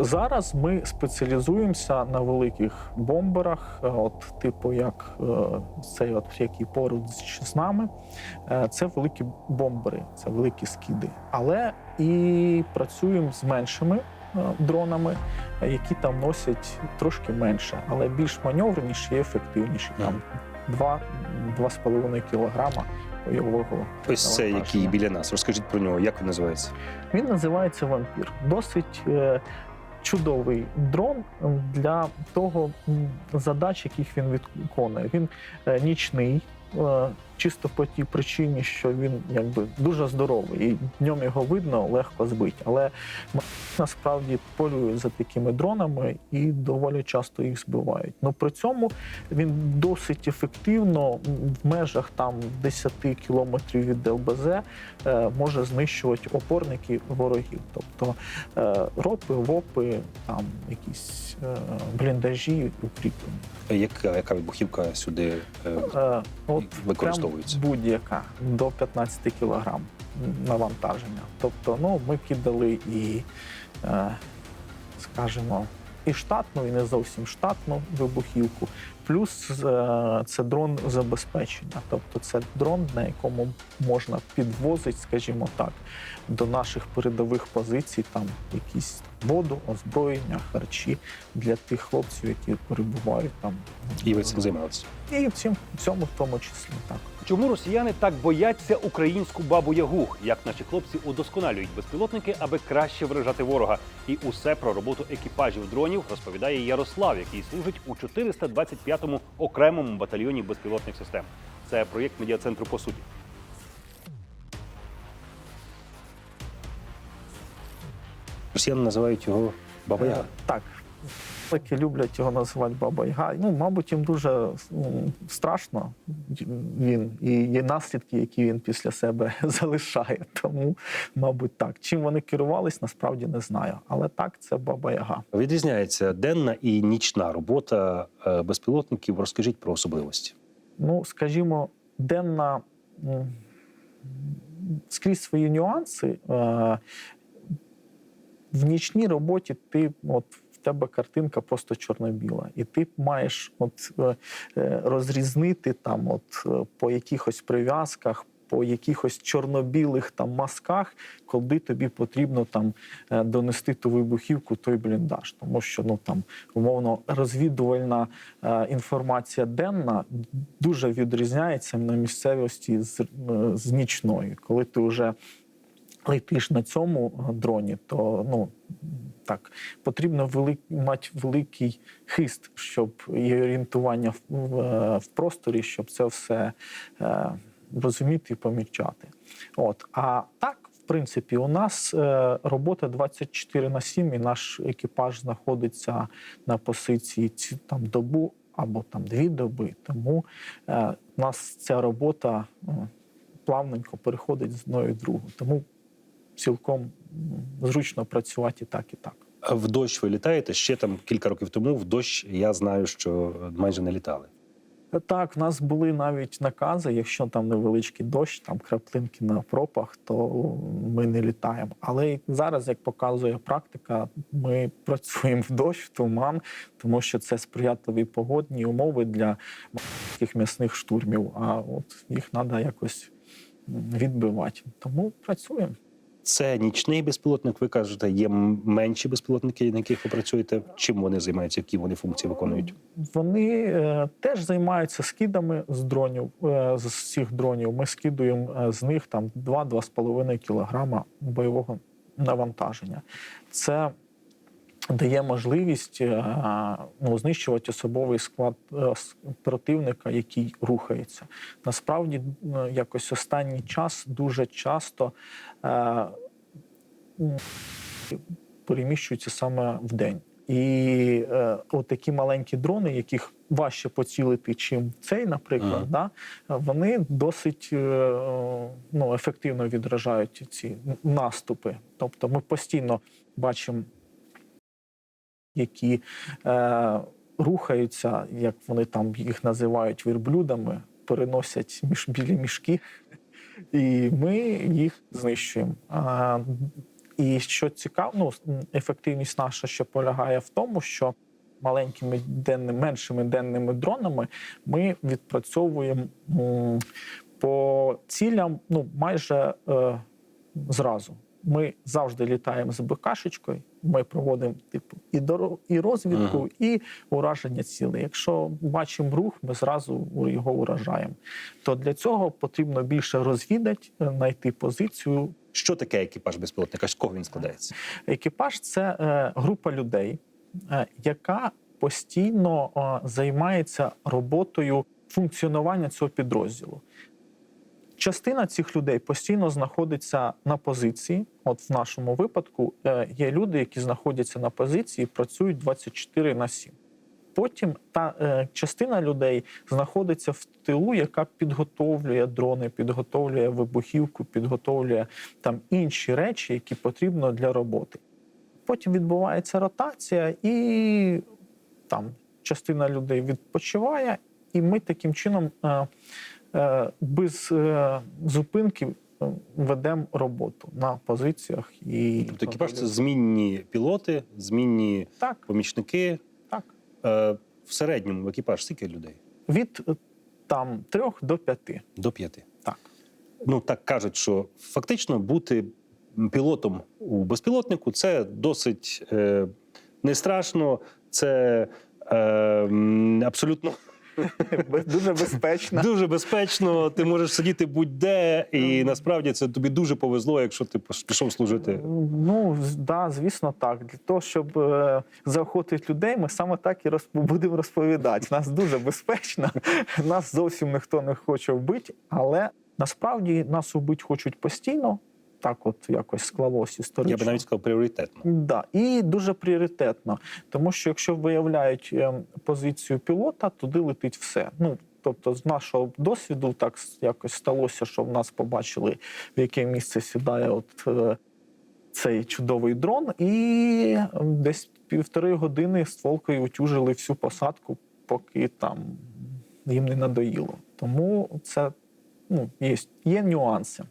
Зараз ми спеціалізуємося на великих бомберах, е, от типу як е, цей, от який поруч з нами. Е, Це великі бомбери, це великі скиди. Але і працюємо з меншими дронами, які там носять трошки менше, але більш маневреніші і ефективніші. Там 2-2,5 кілограма бойового. Ось це, який біля нас. Розкажіть про нього, як він називається? Він називається вампір. Досить е, чудовий дрон для того задач, яких він виконує. Він е, нічний. Чисто по тій причині, що він якби дуже здоровий, і днем його видно легко збити. Але насправді полюють за такими дронами і доволі часто їх збивають. Ну при цьому він досить ефективно в межах там 10 кілометрів від ЛБЗ е, може знищувати опорники ворогів, тобто е, ропи, вопи, там якісь е, бліндажі укріплені. Яка, яка вибухівка сюди е, Е, от використовується? Прям будь-яка до 15 кілограм навантаження. Тобто, ну ми кидали і, е, скажімо, і штатну, і не зовсім штатну вибухівку. Плюс е, це дрон забезпечення, тобто це дрон, на якому можна підвозити, скажімо так, до наших передових позицій там якісь воду, озброєння, харчі для тих хлопців, які перебувають там. І ви цим займалися? І в цьому, в цьому в тому числі так. Чому росіяни так бояться українську бабу Ягу? Як наші хлопці удосконалюють безпілотники, аби краще вражати ворога? І усе про роботу екіпажів дронів розповідає Ярослав, який служить у 425-му окремому батальйоні безпілотних систем. Це проєкт медіа-центру по суті. Росіяни називають його Баба Яга. Так. Такі люблять його називати Баба Яга. Ну, мабуть, їм дуже м, страшно він і є наслідки, які він після себе залишає. Тому, мабуть, так. Чим вони керувались, насправді не знаю. Але так, це Баба Яга. Відрізняється денна і нічна робота е, безпілотників. Розкажіть про особливості. Ну, скажімо, денна скрізь свої нюанси. Е, в нічній роботі ти от. В тебе картинка просто чорно-біла, і ти маєш от е, е, розрізнити там, от е, по якихось прив'язках, по якихось чорно-білих там мазках, коли тобі потрібно там донести ту вибухівку, той бліндаж. Тому що ну там умовно розвідувальна е, інформація денна дуже відрізняється на місцевості з, з нічною. Коли ти вже летиш на цьому е, дроні, то ну так потрібно велик, мати великий хист, щоб і орієнтування в, в, е, в просторі, щоб це все е, розуміти і помічати. От а так. В принципі, у нас е, робота 24 на 7, і наш екіпаж знаходиться на позиції ці там добу або там дві доби. Тому у нас ця робота плавненько переходить з одної в другу. Тому цілком зручно працювати і так, і так. В дощ ви літаєте ще там кілька років тому. В дощ я знаю, що майже не літали. Так, в нас були навіть накази, якщо там невеличкий дощ, там краплинки на пропах, то ми не літаємо. Але зараз, як показує практика, ми працюємо в дощ, в туман, тому що це сприятливі погодні умови для таких м'ясних штурмів. А от їх треба якось відбивати. Тому працюємо. Це нічний безпілотник. Ви кажете, є менші безпілотники, на яких ви працюєте. Чим вони займаються, які вони функції виконують? Вони е, теж займаються скидами з дронів е, з цих дронів. Ми скидуємо е, з них там 2-2,5 кілограма бойового навантаження. Це дає можливість е, ну, знищувати особовий склад е, противника, який рухається. Насправді, якось останній час дуже часто. е, переміщуються саме в день. І е, от такі маленькі дрони, яких важче поцілити, чим цей, наприклад, Ага. да, вони досить е, ну, ефективно відражають ці наступи. Тобто ми постійно бачимо, які е, рухаються, як вони там їх називають верблюдами, переносять між білі мішки, і ми їх знищуємо. А, І що цікаво, ну, ефективність наша ще полягає в тому, що маленькими денними, меншими денними дронами ми відпрацьовуємо м, по цілям ну, майже е, зразу. Ми завжди літаємо з БКшечкою, ми проводимо типу і доро- і розвідку, Мгм. і ураження цілей. Якщо бачимо рух, ми зразу його уражаємо. То для цього потрібно більше розвідати, е, знайти позицію. Що таке екіпаж безпілотника? З кого він складається? Екіпаж це е, група людей, е, яка постійно е, займається роботою функціонування цього підрозділу. Частина цих людей постійно знаходиться на позиції. От в нашому випадку е, є люди, які знаходяться на позиції, і працюють 24 на 7. Потім та е, частина людей знаходиться в тилу, яка підготовлює дрони, підготовлює вибухівку, підготовлює там інші речі, які потрібно для роботи. Потім відбувається ротація, і там частина людей відпочиває, і ми таким чином е, без е, зупинки е, ведемо роботу на позиціях. І Тобто екіпаж це змінні пілоти, змінні так, помічники. так. Е, в середньому екіпаж скільки людей? Від е, там трьох до п'яти. До п'яти. Так. Ну так кажуть, що фактично бути пілотом у безпілотнику це досить е, не страшно, це е, абсолютно Дуже безпечно. дуже безпечно. Ти можеш сидіти будь-де, і насправді це тобі дуже повезло, якщо ти пішов служити. Ну, з- да, звісно, так. Для того, щоб е, заохотити людей, ми саме так і розп... будемо розповідати. Нас дуже безпечно, нас зовсім ніхто не хоче вбити, але насправді нас убити хочуть постійно. Так, от якось склалось історично. Я би навіть сказав пріоритетно. Да, і дуже пріоритетно, тому що якщо виявляють е, позицію пілота, туди летить все. Ну тобто, з нашого досвіду, так якось сталося, що в нас побачили, в яке місце сідає от е, цей чудовий дрон, і е, десь півтори години стволкою утюжили всю посадку, поки там їм не надоїло. Тому це ну, є, є нюанси.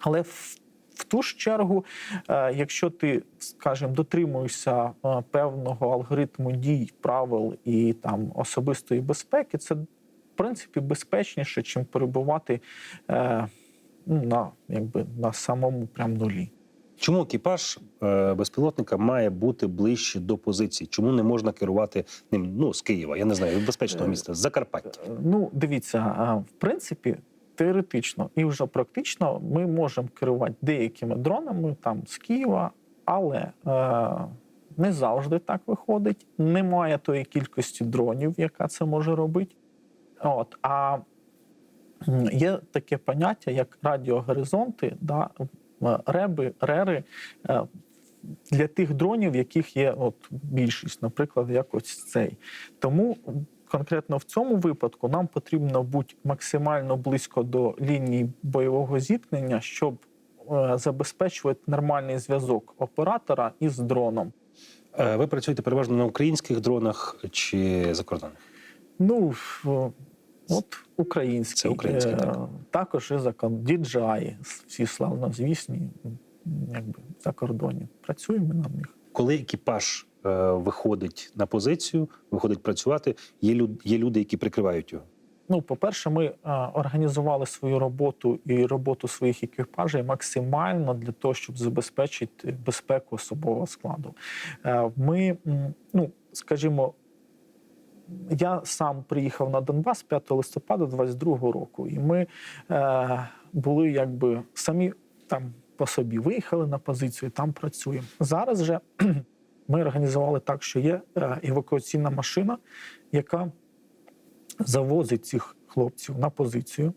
Але в, в ту ж чергу, е, якщо ти, скажімо, дотримуєшся е, певного алгоритму дій, правил і там особистої безпеки, це в принципі безпечніше, чим перебувати е, ну, на, якби, на самому прям нулі. Чому екіпаж безпілотника має бути ближче до позиції? Чому не можна керувати ним ну, з Києва? Я не знаю, від безпечного міста, з Закарпаття. Ну, дивіться, в принципі, теоретично і вже практично ми можемо керувати деякими дронами там з Києва, але е, не завжди так виходить. Немає тої кількості дронів, яка це може робити. От, а є таке поняття, як радіогоризонти, да, реби, рери. е, Для тих дронів, яких є от більшість, наприклад, як ось цей. Тому конкретно в цьому випадку нам потрібно бути максимально близько до лінії бойового зіткнення, щоб е, забезпечувати нормальний зв'язок оператора із дроном. Е, ви працюєте переважно на українських дронах чи закордонних? Ну от український, Це український, Е, так. також і закон DJI, всі славнозвісні, м, якби закордонні. Працюємо на них. Коли екіпаж е, виходить на позицію, виходить працювати, є, люд, є люди, які прикривають його. Ну, по-перше, ми е, організували свою роботу і роботу своїх екіпажей максимально для того, щоб забезпечити безпеку особового складу. Е, ми, ну, скажімо, я сам приїхав на Донбас 5 листопада 22 року, і ми е, були якби самі там по собі виїхали на позицію, там працюємо. Зараз же ми організували так, що є е, евакуаційна машина, яка завозить цих хлопців на позицію,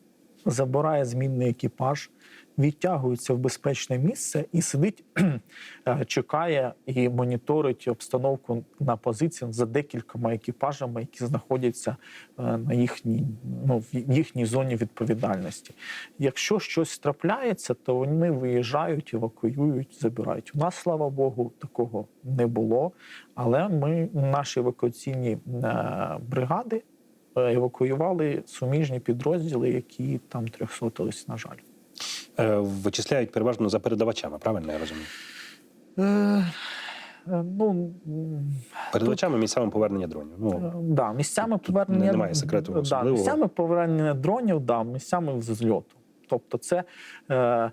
забирає змінний екіпаж, відтягується в безпечне місце і сидить, е, чекає і моніторить обстановку на позиції за декількома екіпажами, які знаходяться е, на їхній, ну, в їхній зоні відповідальності. Якщо щось трапляється, то вони виїжджають, евакуюють, забирають. У нас, слава Богу, такого не було. Але ми, наші евакуаційні е, бригади, евакуювали суміжні підрозділи, які там трьохсотились, на жаль. Е, вичисляють переважно за передавачами, правильно я розумію? Е, е, ну, м, Передбачаємо місцями повернення дронів. Ну, Да, місцями Тут повернення немає секрету да, особливого. місцями повернення дронів, да, місцями зльоту. Тобто, це е,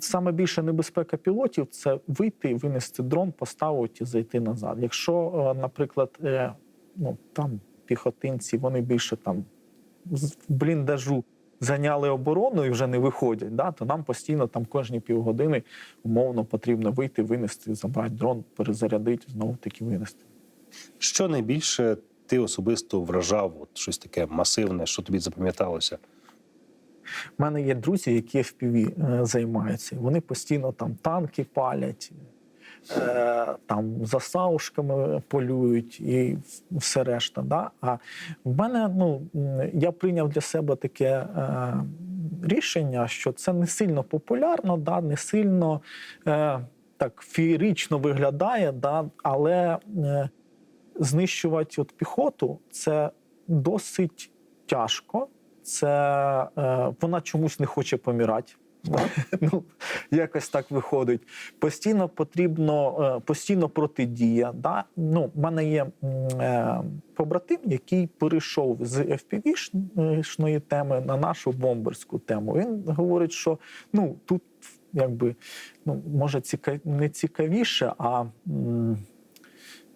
саме більша небезпека пілотів це вийти, винести дрон, поставити і зайти назад. Якщо, е, наприклад, е, ну там піхотинці, вони більше там в бліндажу зайняли оборону і вже не виходять, да, то нам постійно там кожні півгодини умовно потрібно вийти, винести, забрати дрон, перезарядити, знову таки винести. Що найбільше ти особисто вражав? От щось таке масивне, що тобі запам'яталося? У мене є друзі, які FPV е, займаються. Вони постійно там танки палять, там за саушками полюють і все решта. Да? А в мене ну, я прийняв для себе таке е, рішення, що це не сильно популярно, да? не сильно е, так феєрично виглядає, да? але е, знищувати от піхоту це досить тяжко. Це е, вона чомусь не хоче помирати. ну, якось так виходить. Постійно потрібно, е, постійно протидія. Да? Ну, в мене є е, побратим, який перейшов з FPV-шної теми на нашу бомберську тему. Він говорить, що ну, тут якби, ну, може ціка... не цікавіше, а м,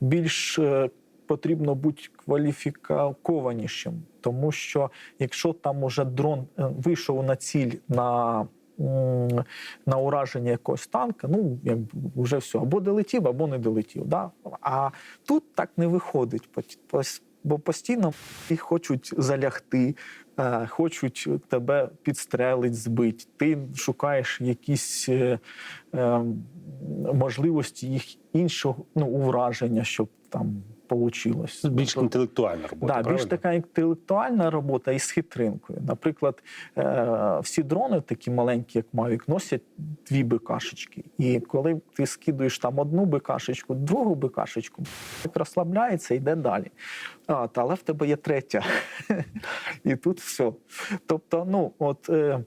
більш е, потрібно бути кваліфікованішим. Тому що якщо там уже дрон е, вийшов на ціль на, на ураження якогось танка, ну якби вже все, або долетів, або не долетів. Да? А тут так не виходить. Бо постійно їх хочуть залягти, е, хочуть тебе підстрелити, збити. Ти шукаєш якісь е, е, можливості їх іншого ну, ураження, щоб там вийшло. Більш інтелектуальна робота. Да, більш така інтелектуальна робота із хитринкою. Наприклад, е, всі дрони, такі маленькі, як Mavic, носять дві бикашечки. І коли ти скидуєш там одну бикашечку, другу бикашечку, як розслабляється, йде далі. А, та, але в тебе є третя. І тут все. Тобто, ну, от. Е,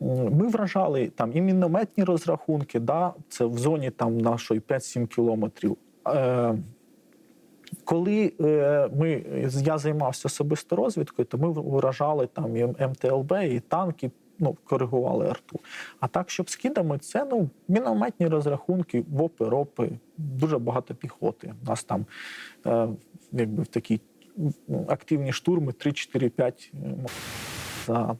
ми вражали там і мінометні розрахунки, да, це в зоні там нашої 5-7 кілометрів. Е, коли е, ми, я займався особисто розвідкою, то ми вражали там і МТЛБ, і танки, ну, коригували арту. А так, щоб з кидами, це ну, мінометні розрахунки, вопи, ропи, дуже багато піхоти. У нас там е, якби в такі активні штурми 3-4-5 за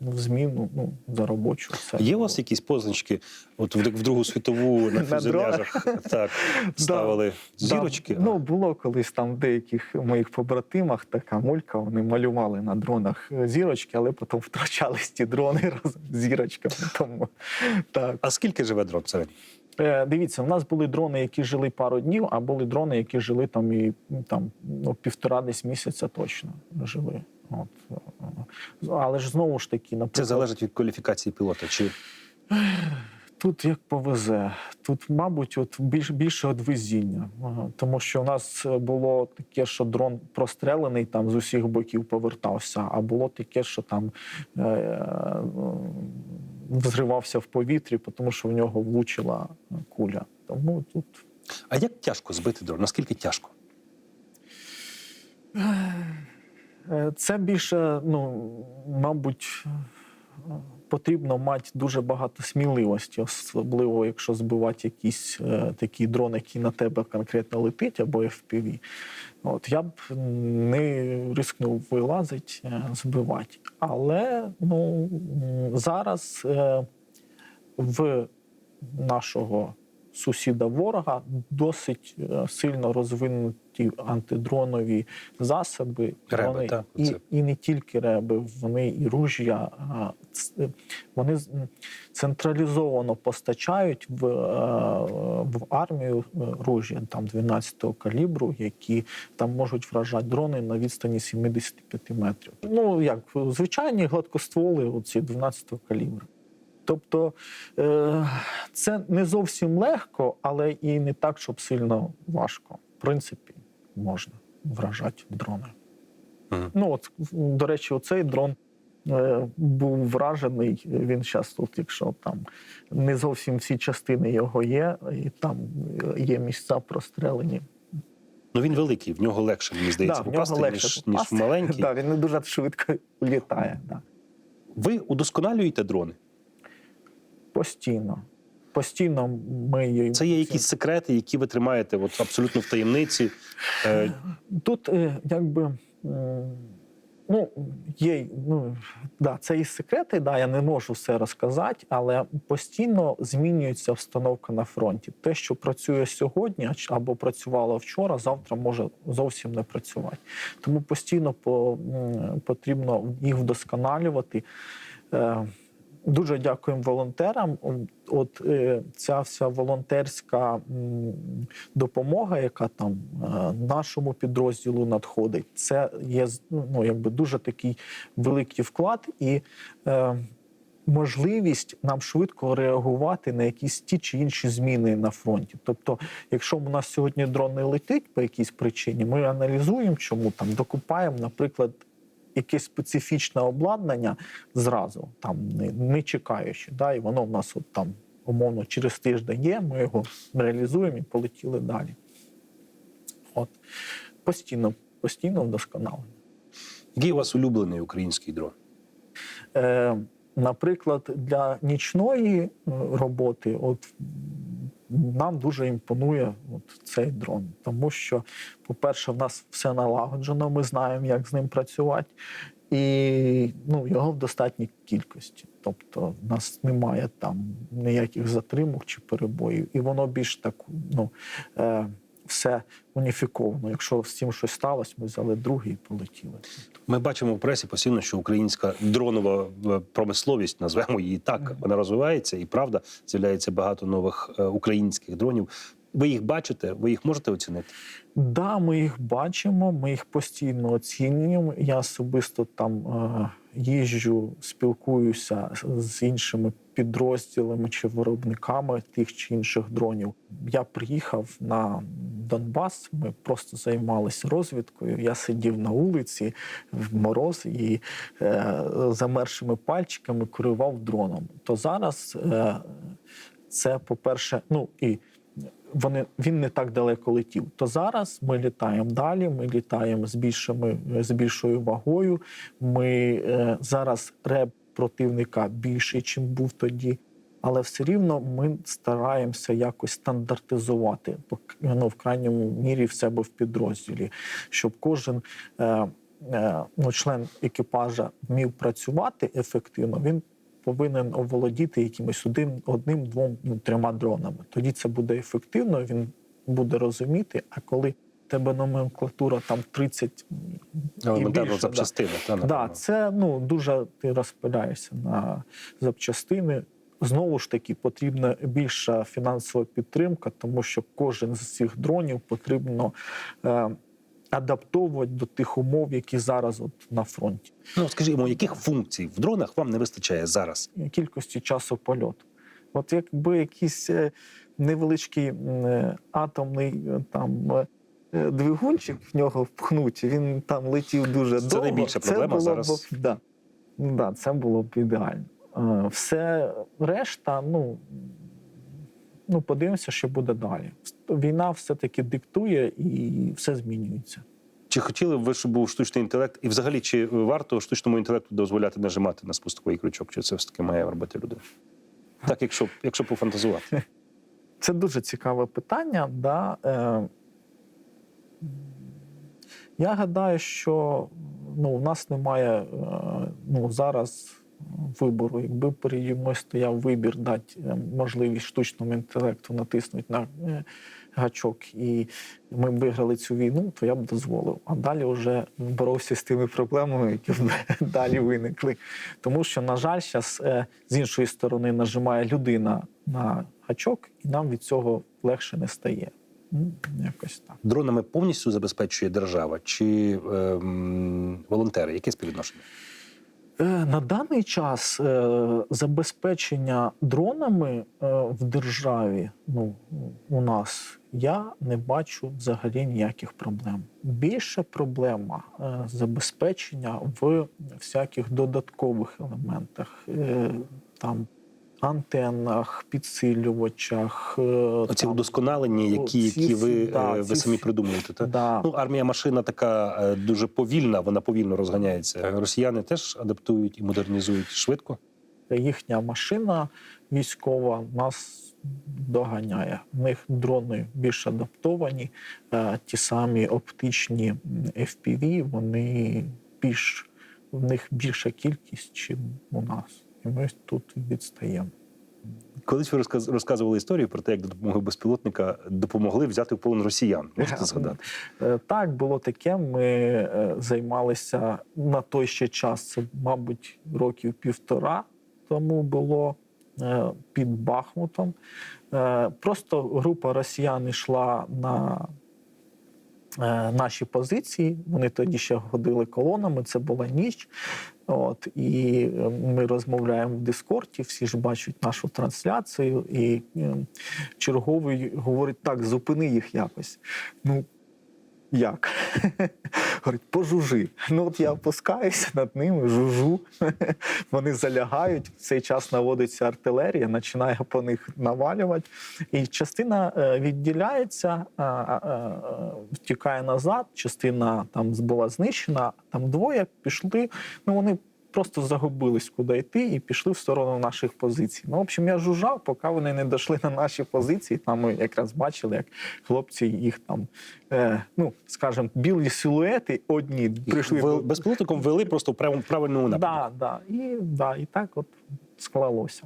ну, зміну, ну, за робочу. Це Є у вас якісь позначки? От в, в Другу світову на фюзеляжах так, ставили зірочки. Да, ну, було колись там в деяких моїх побратимах така мулька, вони малювали на дронах е, зірочки, але потім втрачались ті дрони разом з зірочками. Тому так. А скільки живе дрон в середньому? Е, дивіться, у нас були дрони, які жили пару днів, а були дрони, які жили там і там ну, півтора десь місяця точно жили. От. е, Але ж знову ж таки, наприклад... Це залежить від кваліфікації пілота. Чи Тут як повезе. Тут, мабуть, от більш, більше от везіння. Тому що у нас було таке, що дрон прострелений там з усіх боків повертався, а було таке, що там е- е- взривався в повітрі, тому що в нього влучила куля. Тому тут а як тяжко збити дрон? Наскільки тяжко? Е, Це більше, ну, мабуть, потрібно мати дуже багато сміливості, особливо якщо збивати якийсь е, такий дрон, який на тебе конкретно летить, або FPV. От я б не рискнув вилазити, е, збивати. Але ну, зараз е, в нашого сусіда ворога досить е, сильно розвинуті антидронові засоби. Реби, вони, так, і, і не тільки реби, вони і ружя. Вони з- централізовано постачають в, е, в армію е, ружя там 12-го калібру, які там можуть вражати дрони на відстані 75 метрів. Ну як звичайні гладкостволи, оці 12-го калібру. Тобто е, це не зовсім легко, але і не так, щоб сильно важко. В принципі, можна вражати дрони. Мгм. Ну, от, до речі, оцей дрон е, був вражений. Він зараз тут, якщо там не зовсім всі частини його є, і там е, є місця прострелені. Ну він великий, в нього легше, мені здається, Да, попасти, легше ніж, попасти. ніж маленький. Да, він не дуже швидко літає. Да. Ви удосконалюєте дрони? Постійно. Постійно ми її- Це є якісь секрети, які ви тримаєте от, абсолютно в таємниці. Е, Тут е, якби. Ну, є, ну, да, це і секрети, да, я не можу все розказати, але постійно змінюється обстановка на фронті. Те, що працює сьогодні або працювало вчора, завтра може зовсім не працювати. Тому постійно по, потрібно їх вдосконалювати. Дуже дякуємо волонтерам. От е, ця вся волонтерська допомога, яка там е, нашому підрозділу надходить, це є ну, якби дуже такий великий вклад і е, можливість нам швидко реагувати на якісь ті чи інші зміни на фронті. Тобто, якщо у нас сьогодні дрон не летить по якійсь причині, ми аналізуємо, чому там докупаємо, наприклад. Якесь специфічне обладнання зразу, там не, не чекаючи, да, і воно в нас от там умовно через тиждень є, ми його реалізуємо і полетіли далі. От постійно, постійно вдосконалення. який у вас улюблений український дрон? Е, наприклад, для нічної е, роботи, от нам дуже імпонує от цей дрон, тому що, по-перше, в нас все налагоджено, ми знаємо, як з ним працювати, і ну, його в достатній кількості. Тобто, в нас немає там ніяких затримок чи перебоїв, і воно більш так, ну. Е, все уніфіковано. Якщо з цим щось сталося, ми взяли другий і полетіли. Ми бачимо в пресі постійно, що українська дронова е, промисловість, назвемо її так, вона розвивається, і правда, з'являється багато нових е, українських дронів. Ви їх бачите, ви їх можете оцінити? Да, ми їх бачимо, ми їх постійно оцінюємо. Я особисто там е, їжджу, спілкуюся з іншими підрозділами чи виробниками тих чи інших дронів. Я приїхав на Донбас. Ми просто займалися розвідкою. Я сидів на вулиці в мороз і е, замершими пальчиками керував дроном. То зараз е, це, по-перше, ну і вони він не так далеко летів. То зараз ми літаємо далі. Ми літаємо з більшими з більшою вагою. Ми е, зараз реп противника більший, чим був тоді. Але все рівно ми стараємося якось стандартизувати ну, в крайньому мірі в себе в підрозділі, щоб кожен е, е, ну, член екіпажа вмів працювати ефективно. Він повинен оволодіти якимось один, одним, двом, ну, трьома дронами. Тоді це буде ефективно, він буде розуміти. А коли тебе номенклатура там 30 і Елементарно більше, да. запчастини. та, Да, це ну дуже ти розпиляєшся на запчастини. Знову ж таки, потрібна більша фінансова підтримка, тому що кожен з цих дронів потрібно е, адаптовувати до тих умов, які зараз от на фронті. Ну скажімо, яких функцій в дронах вам не вистачає зараз? Кількості часу польоту. От якби якийсь е, невеличкий е, атомний е, там. Двигунчик в нього впхнуть, він там летів дуже Це довго. найбільша проблема було зараз. Б, да. Да, це було б ідеально. Все решта, ну, ну подивимося, що буде далі. Війна все-таки диктує і все змінюється. Чи хотіли б ви, щоб був штучний інтелект? І взагалі, чи варто штучному інтелекту дозволяти нажимати на спусковий крючок? Чи це все таки має робити людина? Так, якщо, якщо пофантазувати. Це дуже цікаве питання. Да? Е, я гадаю, що ну, у нас немає е, ну, зараз вибору. Якби переді мною стояв вибір дати е, можливість штучному інтелекту натиснути на е, гачок, і ми б виграли цю війну, то я б дозволив. А далі вже боровся з тими проблемами, які в далі виникли. Тому що, на жаль, зараз з іншої сторони нажимає людина на гачок, і нам від цього легше не стає. Ну, якось так. Дронами повністю забезпечує держава чи ем, волонтери? Яке співвідношення? Е, На даний час е, забезпечення дронами е, в державі, ну у нас, я не бачу взагалі ніяких проблем. Більше проблема забезпечення в всяких додаткових елементах, там антеннах, підсилювачах. е, Оці там, удосконалення, які, ці які ви, да, е, ви ці самі придумуєте. Та? да. Ну, армія машина така е, дуже повільна, вона повільно розганяється. Росіяни теж адаптують і модернізують швидко. їхня машина військова нас доганяє. В них дрони більш адаптовані, ті самі оптичні FPV, вони більш в них більша кількість, чим у нас. Ми тут відстаємо. Колись ви розказували історію про те, як до допомоги безпілотника допомогли взяти в полон росіян. Можете згадати? Е, Так, було таке. Ми е, займалися на той ще час, це, мабуть, років півтора тому було е, під Бахмутом. Е, Просто група росіян йшла на е, наші позиції. Вони тоді ще ходили колонами, це була ніч. От, і е, ми розмовляємо в Дискорді, всі ж бачать нашу трансляцію, і е, черговий говорить: так, зупини їх якось. Ну, як? Говорить, пожужи. Ну от я опускаюся над ними, жужу. Вони залягають. В цей час наводиться артилерія, починає по них навалювати. І частина е, відділяється, втікає назад, частина там була знищена, там двоє пішли. Ну вони. Просто загубились, куди йти, і пішли в сторону наших позицій. Ну, в общем, я жужжав, поки вони не дійшли на наші позиції. Там ми якраз бачили, як хлопці їх там, е, ну скажімо, білі силуети одні прийшли. До- безпілотником вели просто в правильному напрямку. Да, да. І, да, і так от склалося.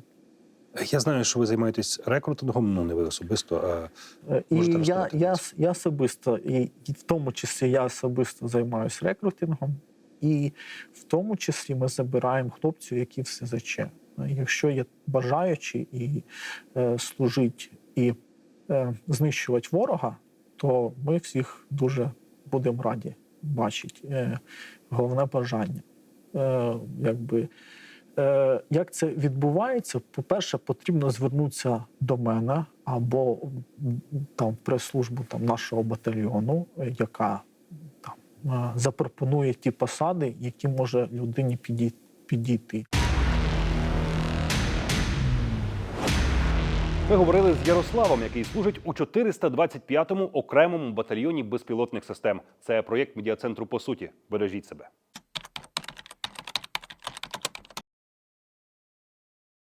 Я знаю, що ви займаєтесь рекрутингом, ну не ви особисто, а Е, І Можете я, я, я особисто, і в тому числі я особисто займаюся рекрутингом, і в тому числі ми забираємо хлопців, які в СЗЧ. Е, Якщо є бажаючі і е, служить і е, знищувати ворога, то ми всіх дуже будемо раді бачити. Е, головне бажання. Е, якби, Е, як це відбувається? По-перше, потрібно звернутися до мене або там прес-службу там, нашого батальйону, яка запропонує ті посади, які може людині підійти. Ми говорили з Ярославом, який служить у 425-му окремому батальйоні безпілотних систем. Це проєкт медіа-центру по суті. Бережіть себе.